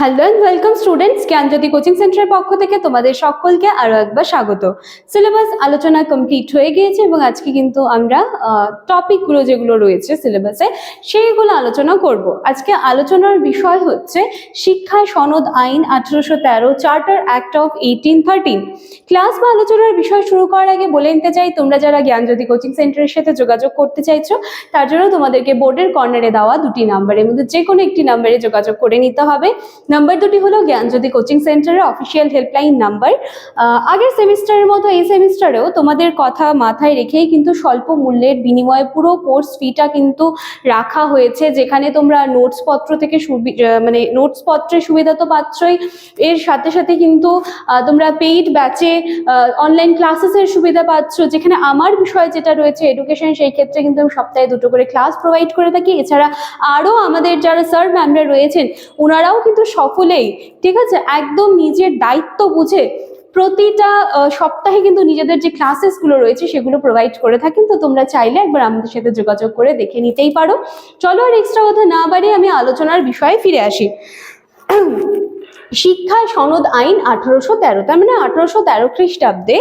Hello and welcome students Gyanjyoti coaching সেন্টারের পক্ষ থেকে তোমাদের সকলকে আরও একবার স্বাগত। সিলেবাস আলোচনা কমপ্লিট হয়ে গিয়েছে এবং আজকে কিন্তু আমরা টপিকগুলো যেগুলো রয়েছে সিলেবাসে সেইগুলো আলোচনা করব। আজকে আলোচনার বিষয় হচ্ছে শিক্ষা সনদ আইন আঠেরোশো তেরো charter act of eighteen thirteen class বা আলোচনার বিষয় শুরু করার আগে বলে নিতে চাই, তোমরা যারা জ্ঞানজ্যোতি কোচিং সেন্টারের সাথে যোগাযোগ করতে চাইছো, তার জন্য তোমাদেরকে বোর্ডের কর্নারে দেওয়া দুটি নাম্বারের মধ্যে যে কোনো একটি নাম্বারে যোগাযোগ করে নিতে হবে। নাম্বার দুটি হলো জ্ঞানজ্যোতি কোচিং সেন্টারের অফিসিয়াল হেল্পলাইন নাম্বার আগের সেমিস্টারের মতো এই সেমিস্টারেও তোমাদের কথা মাথায় রেখেই কিন্তু স্বল্প মূল্যের বিনিময়ে পুরো কোর্স ফিটা কিন্তু রাখা হয়েছে, যেখানে তোমরা নোটসপত্র থেকে সুবি- মানে নোটসপত্রের সুবিধা তো পাচ্ছই। এর সাথে সাথে কিন্তু তোমরা পেইড ব্যাচে অনলাইন ক্লাসেসের সুবিধা পাচ্ছ, যেখানে আমার বিষয় যেটা রয়েছে এডুকেশন সেই ক্ষেত্রে কিন্তু আমি সপ্তাহে দুটো করে ক্লাস প্রোভাইড করে থাকি। এছাড়া আরও আমাদের যারা স্যার ম্যামরা রয়েছেন ওনারাও কিন্তু সকলেই ঠিক আছে? একদম নিজের দায়িত্ব বুঝে প্রতিটা সপ্তাহে কিন্তু নিজেদের যে ক্লাসেসগুলো রয়েছে সেগুলো প্রোভাইড করে থাকেন। তো তোমরা চাইলে একবার আমাদের সাথে যোগাযোগ করে দেখে নিতেই পারো। চলো আর এক্সট্রা কথা না বাড়িয়ে আমি আলোচনার বিষয়ে ফিরে আসি। শিক্ষায় সনদ আইন আঠারোশো তেরো, তার মানে আঠারোশো তেরো খ্রিস্টাব্দে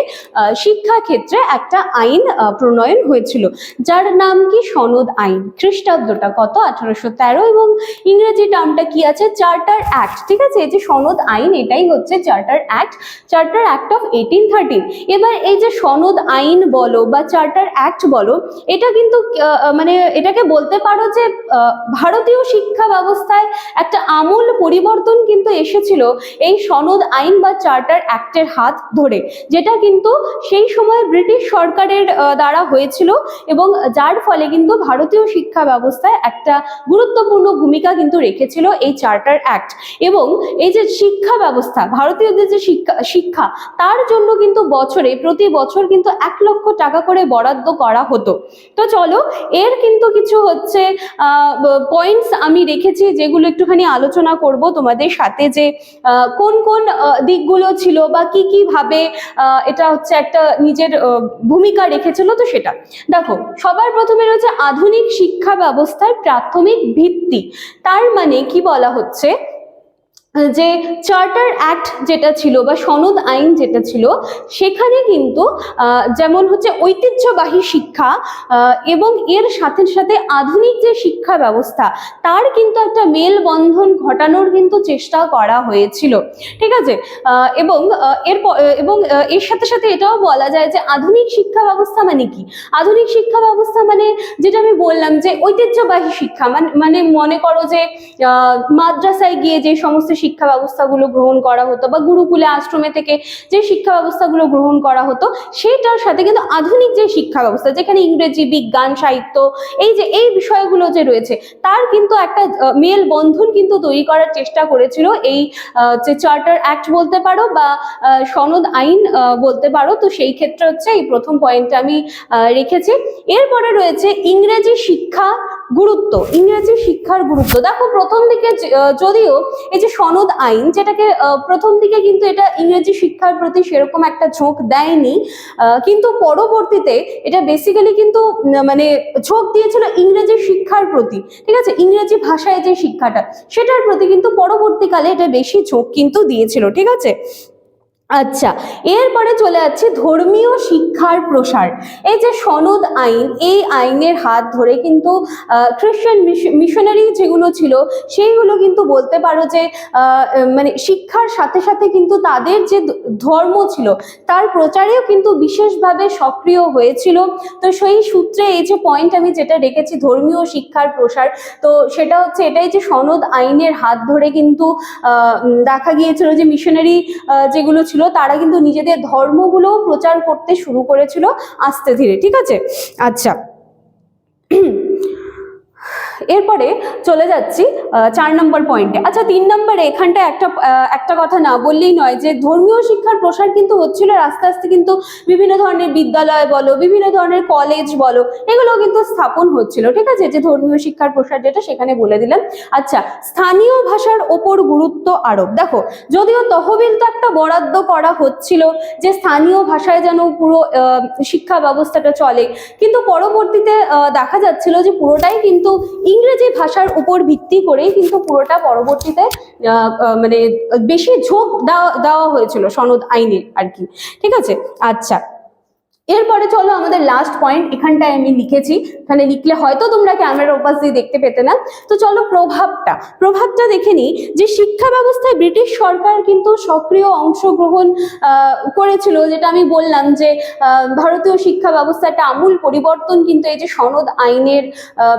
শিক্ষা ক্ষেত্রে একটা আইন প্রণয়ন হয়েছিল। যার নাম কি? সনদ আইন। খ্রিস্টাব্দটা কত? আঠারোশো তেরো এবং ইংরেজি টার্মটা কি আছে? Charter act. ঠিক আছে? এই যে সনদ আইন, এটাই হচ্ছে charter act. Charter act of eighteen thirteen. এবার এই যে সনদ আইন বলো বা চার্টার অ্যাক্ট বলো, এটা কিন্তু মানে এটাকে বলতে পারো যে ভারতীয় শিক্ষা ব্যবস্থায় একটা আমূল পরিবর্তন কিন্তু এসেছিল। এই সনদ আইন বা চার্টার অ্যাক্টের হাত ধরে, যেটা কিন্তু সেই সময় ব্রিটিশ সরকারের দ্বারা হয়েছিল এবং যার ফলে কিন্তু ভারতীয় শিক্ষা ব্যবস্থায় একটা গুরুত্বপূর্ণ ভূমিকা কিন্তু রেখেছিল এই চার্টার অ্যাক্ট। এবং এই যে শিক্ষা ব্যবস্থা, ভারতীয়দের যে শিক্ষা শিক্ষা, তার জন্য কিন্তু বছরে, প্রতি বছর কিন্তু এক লক্ষ টাকা করে বরাদ্দ করা হতো। তো চলো, এর কিন্তু কিছু হচ্ছে পয়েন্টস আমি রেখেছি, যেগুলো একটুখানি আলোচনা করব তোমাদের সাথে যে কোন কোন দিকগুলো ছিল বা কি কি ভাবে আহ, এটা হচ্ছে একটা নিজের ভূমিকা রেখেছিল তো সেটা। দেখো সবার প্রথমে রয়েছে আধুনিক শিক্ষা ব্যবস্থার প্রাথমিক ভিত্তি। তার মানে কি বলা হচ্ছে? যে চার্টার অ্যাক্ট যেটা ছিল বা সনদ আইন যেটা ছিল, সেখানে কিন্তু যেমন হচ্ছে ঐতিহ্যবাহী শিক্ষা এবং এর সাথে সাথে আধুনিক যে শিক্ষা ব্যবস্থা, তার কিন্তু একটা মেলবন্ধন ঘটানোর কিন্তু চেষ্টা করা হয়েছিল। ঠিক আছে? এবং এর এবং এর সাথে সাথে এটাও বলা যায় যে আধুনিক শিক্ষা ব্যবস্থা মানে কি? আধুনিক শিক্ষা ব্যবস্থা মানে যেটা আমি বললাম যে ঐতিহ্যবাহী শিক্ষা মানে মানে মনে করো যে মাদ্রাসায় গিয়ে যে সমস্ত শিক্ষা ব্যবস্থাগুলো গ্রহণ করা হতো বা গুরুকুলে আশ্রমে থেকে যে শিক্ষা ব্যবস্থাগুলো গ্রহণ করা হতো সেটার সাথে কিন্তু আধুনিক যে শিক্ষা ব্যবস্থা, যেখানে ইংরেজি, বিজ্ঞান, সাহিত্য, এই যে, এই বিষয়গুলো যে রয়েছে, তার কিন্তু একটা মেল বন্ধন কিন্তু তৈরি করার চেষ্টা করেছিল এই যে চার্টার অ্যাক্ট বলতে পারো বা সনদ আইন বলতে পারো। তো সেই ক্ষেত্রে হচ্ছে এই প্রথম পয়েন্টটা আমি রেখেছি। এরপরে রয়েছে ইংরেজি শিক্ষা গুরুত্ব, ইংরেজি শিক্ষার গুরুত্ব। দেখো, প্রথম দিকে যদিও এই যে সনদ আইন, যেটাকে প্রথম দিকে কিন্তু এটা ইংরেজি শিক্ষার প্রতি সেরকম একটা ঝোঁক দেয়নি কিন্তু পরবর্তীতে এটা বেসিক্যালি কিন্তু মানে ঝোঁক দিয়েছিল ইংরেজি শিক্ষার প্রতি, ঠিক আছে? ইংরেজি ভাষায় যে শিক্ষাটা, সেটার প্রতি কিন্তু পরবর্তীকালে এটা বেশি ঝোঁক কিন্তু দিয়েছিল, ঠিক আছে? আচ্ছা এরপরে চলে যাচ্ছে ধর্মীয় শিক্ষার প্রসার। এই যে সনদ আইন, এই আইনের হাত ধরে কিন্তু খ্রিস্টান মিশনারি যেগুলো ছিল, সেইগুলো কিন্তু বলতে পারো যে মানে শিক্ষার সাথে সাথে কিন্তু তাদের যে ধর্ম ছিল, তার প্রচারেও কিন্তু বিশেষভাবে সক্রিয় হয়েছিল। তো সেই সূত্রে এই যে পয়েন্ট আমি যেটা রেখেছি, ধর্মীয় শিক্ষার প্রসার, তো সেটা হচ্ছে এটাই যে সনদ আইনের হাত ধরে কিন্তু দেখা গিয়েছিল যে মিশনারি যেগুলো ছিল তারা কিন্তু নিজেদের ধর্মগুলোও প্রচার করতে শুরু করেছিল আস্তে ধীরে ঠিক আছে? আচ্ছা। এরপরে চলে যাচ্ছি চার নম্বর পয়েন্টে আচ্ছা তিন নম্বরে এখানটা একটা একটা কথা না বললেই নয় যে ধর্মীয় শিক্ষার প্রসার কিন্তু হচ্ছিল আস্তে আস্তে কিন্তু বিভিন্ন ধরনের বিদ্যালয় বলো, বিভিন্ন ধরনের কলেজ বলো এগুলো কিন্তু স্থাপন হচ্ছিল। ঠিক আছে? যে ধর্মীয় শিক্ষার প্রসার যেটা সেখানে বলে দিলাম। আচ্ছা স্থানীয় ভাষার ওপর গুরুত্ব আরোপ। দেখো, যদিও তহবিল তো একটা বরাদ্দ করা হচ্ছিল যে স্থানীয় ভাষায় যেন পুরো শিক্ষা ব্যবস্থাটা চলে, কিন্তু পরবর্তীতে দেখা যাচ্ছিল যে পুরোটাই কিন্তু ইংরেজি ভাষার উপর ভিত্তি করেই কিন্তু পুরোটা পরবর্তীতে মানে বেশি ঝোঁক দেওয়া দেওয়া হয়েছিল সনদ আইনে আর কি। ঠিক আছে? আচ্ছা। এরপরে চলো আমাদের লাস্ট পয়েন্ট এখানটায় আমি লিখেছি। এখানে লিখলে হয়তো তোমরা ক্যামেরার ওপাশ দিয়ে দেখতে পেতে না। তো চলো প্রভাবটা। প্রভাবটা দেখে নিই যে শিক্ষা ব্যবস্থায় ব্রিটিশ সরকার কিন্তু সক্রিয় অংশগ্রহণ করেছিল। যেটা আমি বললাম যে ভারতীয় শিক্ষা ব্যবস্থা একটা আমূল পরিবর্তন কিন্তু এই যে সনদ আইনের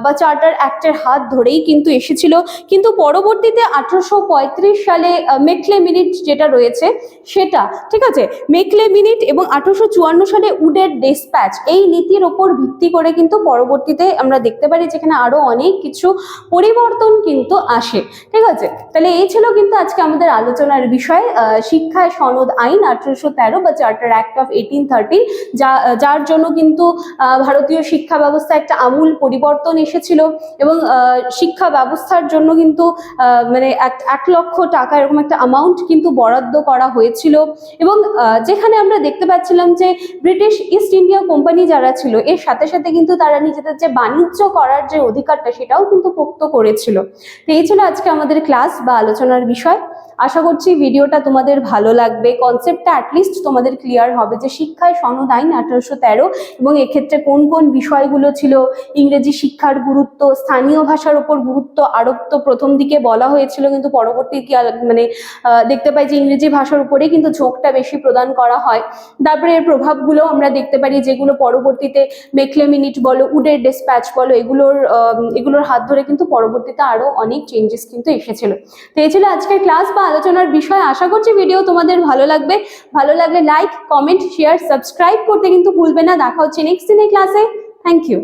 বা চার্টার অ্যাক্টের হাত ধরেই কিন্তু এসেছিল। কিন্তু পরবর্তীতে আঠারোশো সালে মেকলে মিনিট যেটা রয়েছে, সেটা, ঠিক আছে? মেকলে মিনিট এবং আঠারোশো চুয়ান্ন সালে উডের ডেসপ্যাচ এই নীতির ওপর ভিত্তি করে কিন্তু পরবর্তীতে আমরা দেখতে পারি যেখানে আরও অনেক কিছু পরিবর্তন কিন্তু আসে। ঠিক আছে? তাহলে এই ছিল কিন্তু আজকে আমাদের আলোচনার বিষয়। শিক্ষায় সনদ, আইন আঠারোশো তেরো বা charter act of eighteen thirty যা, যার জন্য কিন্তু ভারতীয় শিক্ষা ব্যবস্থা একটা আমূল পরিবর্তন এসেছিল এবং শিক্ষা ব্যবস্থার জন্য কিন্তু মানে এক লক্ষ টাকা এরকম একটা অ্যামাউন্ট কিন্তু বরাদ্দ করা হয়েছিল এবং যেখানে আমরা দেখতে পাচ্ছিলাম যে ব্রিটিশ ইস্ট ইন্ডিয়া কোম্পানি যারা ছিল, এর সাথে সাথে কিন্তু তারা নিজেদের যে বাণিজ্য করার যে অধিকারটা সেটাও কিন্তু পোক্ত করেছিল। তো এই ছিল আজকে আমাদের ক্লাস বা আলোচনার বিষয়। আশা করছি ভিডিওটা তোমাদের ভালো লাগবে। কনসেপ্টটা অ্যাটলিস্ট তোমাদের ক্লিয়ার হবে যে শিক্ষায় সনদ আইন আঠারোশো তেরো এবং এক্ষেত্রে কোন কোন বিষয়গুলো ছিল, ইংরেজি শিক্ষার গুরুত্ব, স্থানীয় ভাষার উপর গুরুত্ব আরোপ তো প্রথম দিকে বলা হয়েছিল, কিন্তু পরবর্তী মানে দেখতে পাই যে ইংরেজি ভাষার উপরেই কিন্তু ঝোঁকটা বেশি প্রদান করা হয়। তারপরে এর প্রভাবগুলো আমরা দেখতে পারি যেগুলো পরবর্তীতে মেকলে মিনিট বলো, উডের ডিসপ্যাচ বলো, এগুলোর এগুলোর হাত ধরে কিন্তু পরবর্তীতে আরও অনেক চেঞ্জেস কিন্তু এসেছিল। তো এই ছিল আজকের ক্লাস বা আলোচনার বিষয়। আশা করছি ভিডিও তোমাদের ভালো লাগবে। ভালো লাগলে লাইক কমেন্ট শেয়ার সাবস্ক্রাইব করতে কিন্তু ভুলবে না। দেখা হচ্ছে নেক্সট দিনের ক্লাসে থ্যাংক ইউ